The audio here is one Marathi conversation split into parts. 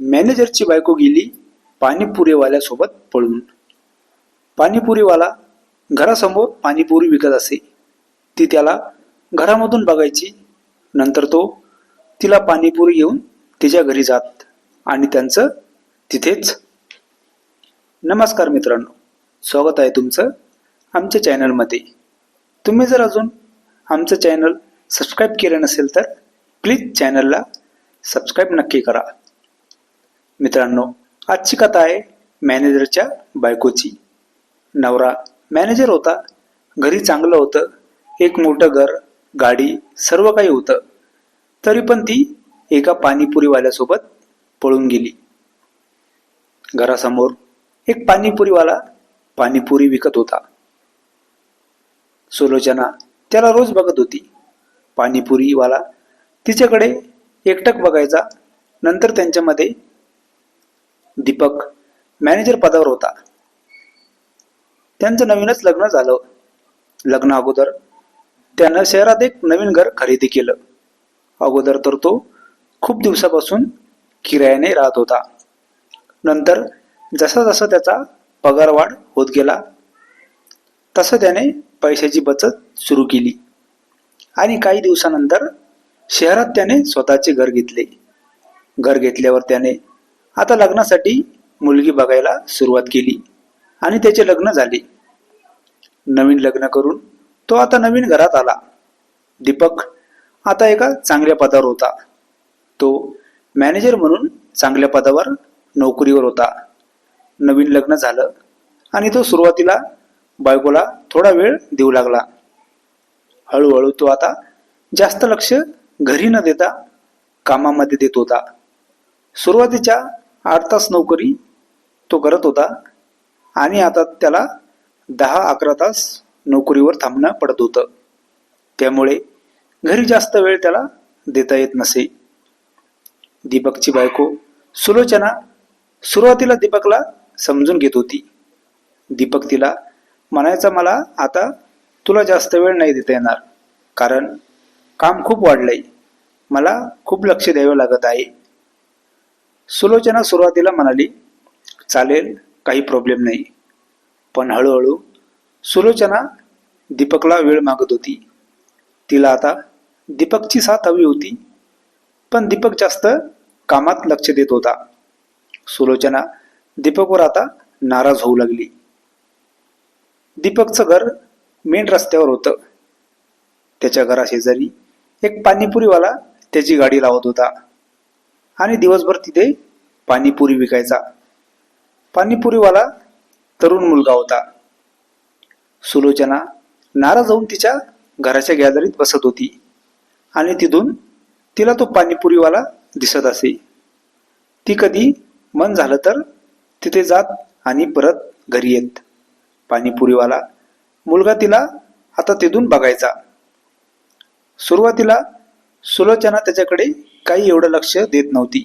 मॅनेजरची बायको गेली पाणीपुरीवाल्यासोबत पळून. पाणीपुरीवाला घरासमोर पाणीपुरी विकत असे. ती त्याला घरामधून बघायची. नंतर तो तिला पाणीपुरी घेऊन तिच्या घरी जात आणि त्यांचं तिथेच. नमस्कार मित्रांनो स्वागत आहे तुमचं आमच्या चॅनलमध्ये. तुम्ही जर अजून आमचं चॅनल सबस्क्राईब केलं नसेल तर प्लीज चॅनलला सबस्क्राईब नक्की करा. मित्रांनो आजची कथा आहे मॅनेजरच्या बायकोची. नवरा मॅनेजर होता घरी चांगलं होतं एक मोठं घर गाडी सर्व काही होतं. तरी पण ती एका पाणीपुरीवाल्यासोबत पळून गेली. घरासमोर एक पाणीपुरीवाला पाणीपुरी विकत होता. सुलोचना त्याला रोज बघत होती. पाणीपुरीवाला तिच्याकडे एकटक बघायचा नंतर त्यांच्यामध्ये दीपक मॅनेजर पदावर होता. त्यांचं नवीनच लग्न झालं. लग्न अगोदर त्यानं शहरात एक नवीन घर खरेदी केलं. अगोदर तर तो खूप दिवसापासून किरायाने राहत होता. नंतर जसा जसा त्याचा पगारवाढ होत गेला तसं त्याने पैशाची बचत सुरू केली. आणि काही दिवसानंतर शहरात त्याने स्वतःचे घर घेतले. घर घेतल्यावर त्याने आता लग्नासाठी मुलगी बघायला सुरुवात केली आणि त्याचे लग्न झाले. नवीन लग्न करून तो आता नवीन घरात आला. दीपक आता एका चांगल्या पदावर होता. तो मॅनेजर म्हणून चांगल्या पदावर नोकरीवर होता. नवीन लग्न झालं आणि तो सुरुवातीला बायकोला थोडा वेळ देऊ लागला. हळूहळू तो आता जास्त लक्ष घरी न देता कामामध्ये देत होता. सुरुवातीच्या आठ तास नोकरी तो करत होता. आणि आता त्याला दहा अकरा तास नोकरीवर थांबणं पडत होतं. त्यामुळे घरी जास्त वेळ त्याला देता येत नसे. दीपकची बायको सुलोचना सुरुवातीला दीपकला समजून घेत होती. दीपक तिला म्हणायचा मला आता तुला जास्त वेळ नाही देता येणार. कारण काम खूप वाढलंय. मला खूप लक्ष द्यावं लागत आहे. सुलोचना सुरुवातीला म्हणाली चालेल काही प्रॉब्लेम नाही. पण हळूहळू सुलोचना दीपकला वेळ मागत होती. तिला आता दीपकची साथ हवी होती पण दीपक जास्त कामात लक्ष देत होता. सुलोचना दीपकवर आता नाराज होऊ लागली. दीपकचं घर मेन रस्त्यावर होतं. त्याच्या घराशेजारी एक पाणीपुरीवाला त्याची गाडी लावत होता. आणि दिवसभर तिथे पाणीपुरी विकायचा. पाणीपुरीवाला तरुण मुलगा होता. सुलोचना नाराज होऊन तिच्या घराच्या गॅलरीत बसत होती आणि तिथून तिला तो पाणीपुरीवाला दिसत असे. ती कधी मन झालं तर तिथे जात आणि परत घरी येत. पाणीपुरीवाला मुलगा तिला आता तिथून बघायचा. सुरुवातीला सुलोचना त्याच्याकडे काही एवढं लक्ष देत नव्हती.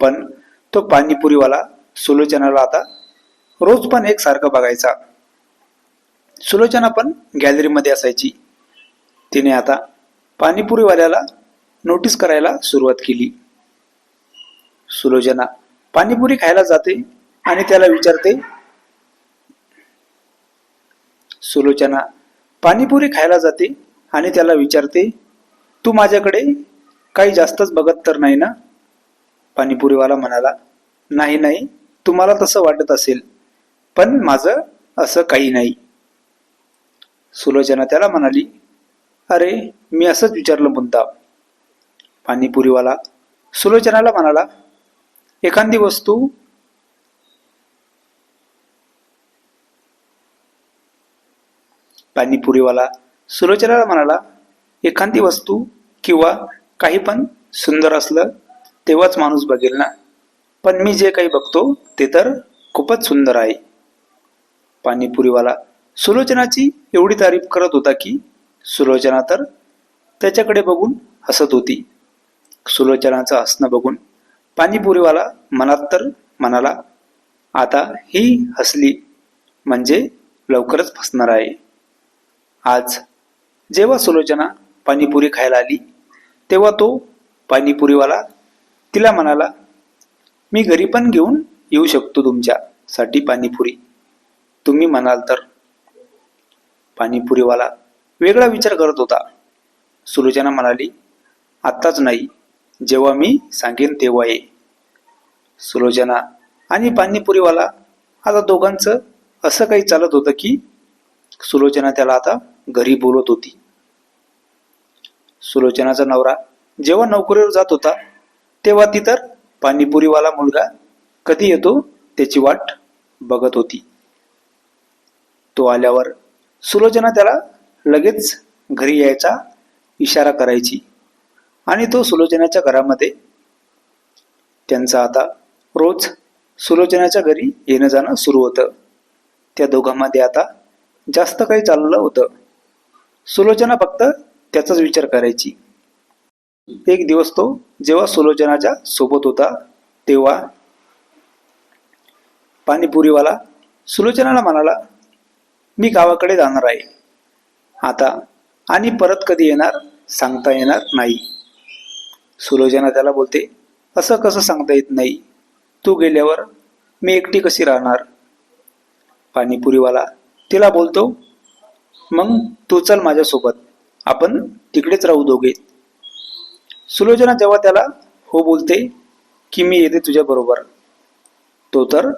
पण तो पाणीपुरीवाला सुलोचनाला आता रोज पण एक सारखं बघायचा. सुलोचना पण गॅलरीमध्ये असायची. तिने आता पाणीपुरीवाल्याला नोटीस करायला सुरुवात केली. सुलोचना पाणीपुरी खायला जाते आणि त्याला विचारते. सुलोचना पाणीपुरी खायला जाते आणि त्याला विचारते तू माझ्याकडे काही जास्तच बघत तर नाही ना? पाणीपुरीवाला म्हणाला नाही नाही तुम्हाला तसं वाटत असेल पण माझं असं काही नाही. सुलोचना त्याला म्हणाली अरे मी असंच विचारलं मुद्दा पाणीपुरीवाला सुलोचनाला म्हणाला एखादी वस्तू पाणीपुरीवाला सुलोचनाला म्हणाला एखादी वस्तू किंवा काही पण सुंदर असलं तेव्हाच माणूस बघेल ना. पण मी जे काही बघतो ते तर खूपच सुंदर आहे. पाणीपुरीवाला सुलोचनाची एवढी तारीफ करत होता की सुलोचना तर त्याच्याकडे बघून हसत होती. सुलोचनाचं हसणं बघून पाणीपुरीवाला मनात तर म्हणाला आता ही हसली म्हणजे लवकरच फसणार आहे. आज जेव्हा सुलोचना पाणीपुरी खायला आली तेव्हा तो पाणीपुरीवाला तिला म्हणाला मी घरी पण घेऊन येऊ शकतो तुमच्यासाठी पाणीपुरी. तुम्ही म्हणाल तर. पाणीपुरीवाला वेगळा विचार करत होता. सुलोचना म्हणाली आत्ताच नाही जेव्हा मी सांगेन तेव्हा ये. सुलोचना आणि पाणीपुरीवाला आता दोघांचं असं काही चालत होतं की सुलोचना त्याला आता घरी बोलत होती. सुलोचनाचा नवरा. जेव्हा नोकरीवर जात होता तेव्हा ती तर पाणीपुरीवाला मुलगा कधी येतो त्याची वाट बघत होती. तो आल्यावर सुलोचना त्याला लगेच घरी यायचा इशारा करायची आणि तो सुलोचनाच्या घरामध्ये त्यांचा आता रोज सुलोचनाच्या घरी येणं जाणं सुरू होतं. त्या दोघांमध्ये आता जास्त काही चाललं होतं. सुलोचना फक्त त्याचाच विचार करायची. एक दिवस तो जेव्हा सुलोचनाच्या सोबत होता तेव्हा पाणीपुरीवाला सुलोचनाला म्हणाला मी गावाकडे जाणार आहे. आता आणि परत कधी येणार सांगता येणार नाही. सुलोचना त्याला बोलते असं कसं सांगता येत नाही? तू गेल्यावर मी एकटी कशी राहणार? पाणीपुरीवाला तिला बोलतो मग तू चल माझ्यासोबत. आपण तिकडेच राहू दोघे. सुलोचना जेव्हा त्याला हो बोलते की मी येते तुझ्या बरोबर. तो तर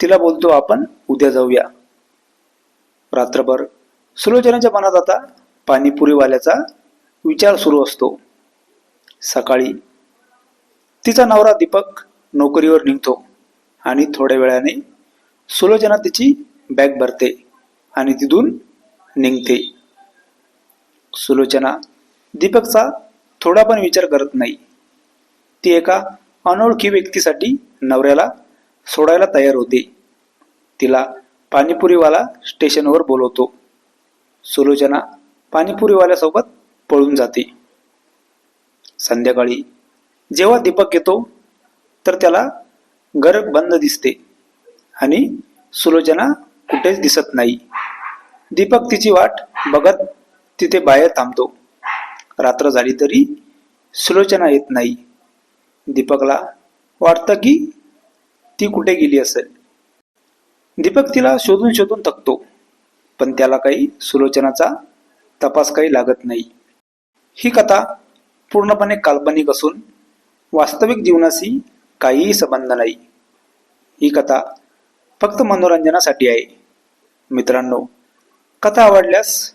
तिला बोलतो आपण उद्या जाऊया. रात्रभर सुलोचनाच्या मनात आता पाणीपुरीवाल्याचा विचार सुरू असतो. सकाळी तिचा नवरा दीपक नोकरीवर निघतो आणि थोड्या वेळाने सुलोचना तिची बॅग भरते आणि तिथून निघते. सुलोचना. दीपकचा थोडा पण विचार करत नाही. ती एका अनोळखी व्यक्तीसाठी नवऱ्याला सोडायला तयार होते. तिला पाणीपुरीवाला स्टेशनवर बोलवतो. सुलोचना पाणीपुरीवाल्यासोबत पळून जाते. संध्याकाळी जेव्हा दीपक येतो तर त्याला घर बंद दिसते आणि सुलोचना कुठेच दिसत नाही. दीपक तिची वाट बघत तिथे बाहेर थांबतो. रात्र झाली तरी सुलोचना येत नाही. दीपकला वाटतं की ती कुठे गेली असेल. दीपक तिला शोधून शोधून थकतो पण त्याला काही सुलोचनाचा तपास काही लागत नाही. ही कथा पूर्णपणे काल्पनिक असून वास्तविक जीवनाशी काहीही संबंध नाही. ही कथा फक्त मनोरंजनासाठी आहे. मित्रांनो कथा आवडल्यास